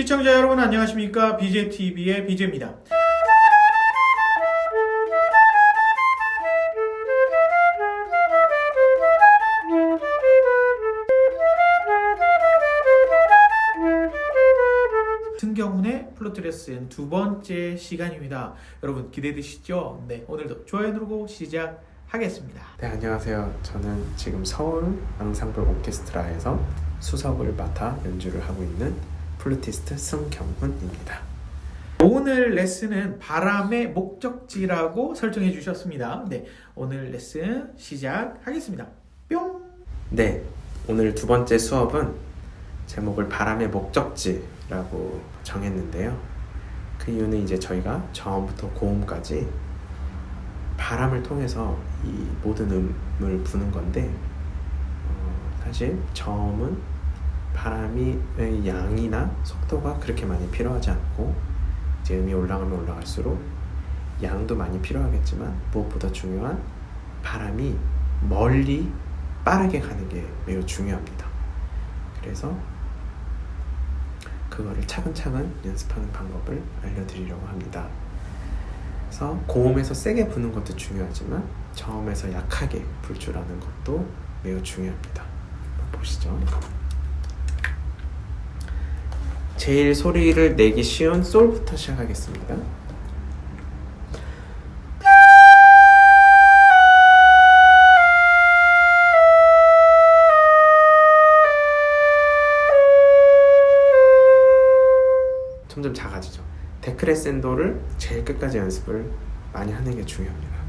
시청자 여러분 안녕하십니까? BJTV의 BJ입니다. 승경훈의 플로트 레슨 두 번째 시간입니다. 여러분 기대되시죠? 네, 오늘도 좋아요 누르고 시작 하겠습니다. 네, 안녕하세요. 저는 지금 서울 앙상블 오케스트라에서 수석을 맡아 연주를 하고 있는 플루티스트 승경훈입니다. 오늘 레슨은 바람의 목적지라고 설정해 주셨습니다. 네, 오늘 레슨 시작하겠습니다. 뿅! 네, 오늘 두 번째 수업은 제목을 바람의 목적지라고 정했는데요. 그 이유는 이제 저희가 저음부터 고음까지 바람을 통해서 이 모든 음을 부는 건데 어, 사실 저음은 바람이 양이나 속도가 그렇게 많이 필요하지 않고 이제 음이 올라가면 올라갈수록 양도 많이 필요하겠지만 무엇보다 중요한 바람이 멀리 빠르게 가는 게 매우 중요합니다. 그래서 그거를 차근차근 연습하는 방법을 알려드리려고 합니다. 그래서 고음에서 세게 부는 것도 중요하지만 저음에서 약하게 불 줄 아는 것도 매우 중요합니다. 보시죠. 제일 소리를 내기 쉬운 솔부터 시작하겠습니다. 점점 작아지죠. 데크레센도를 제일 끝까지 연습을 많이 하는 게 중요합니다.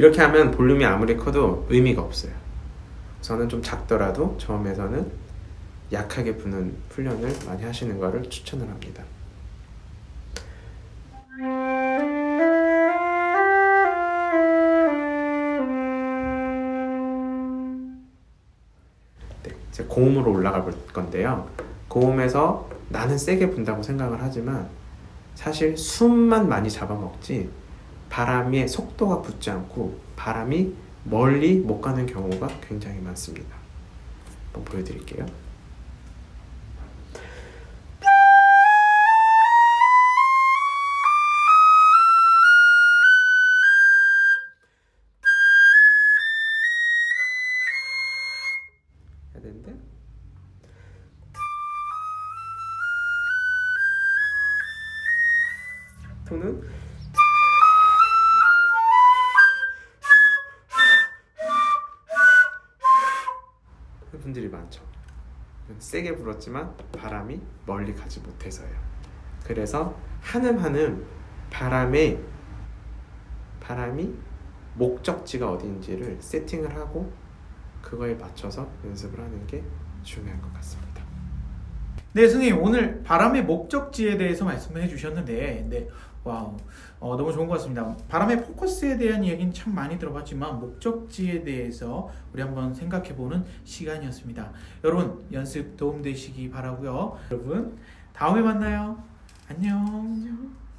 이렇게 하면 볼륨이 아무리 커도 의미가 없어요. 저는 좀 작더라도 처음에서는 약하게 부는 훈련을 많이 하시는 것을 추천을 합니다. 네, 이제 고음으로 올라가 볼 건데요. 고음에서 나는 세게 분다고 생각을 하지만 사실 숨만 많이 잡아먹지 바람의 속도가 붙지 않고 바람이 멀리 못 가는 경우가 굉장히 많습니다. 한번 보여드릴게요. 톤 은 분들이 많죠. 세게 불었지만 바람이 멀리 가지 못해서요. 그래서 한음 한음 바람의 바람이 목적지가 어디인지를 세팅을 하고 그거에 맞춰서 연습을 하는 게 중요한 것 같습니다. 네, 선생님 오늘 바람의 목적지에 대해서 말씀해 주셨는데, 네, 와우, 어, 너무 좋은 것 같습니다. 바람의 포커스에 대한 이야기는 참 많이 들어봤지만 목적지에 대해서 우리 한번 생각해보는 시간이었습니다. 여러분 연습 도움 되시기 바라고요. 여러분 다음에 만나요. 안녕.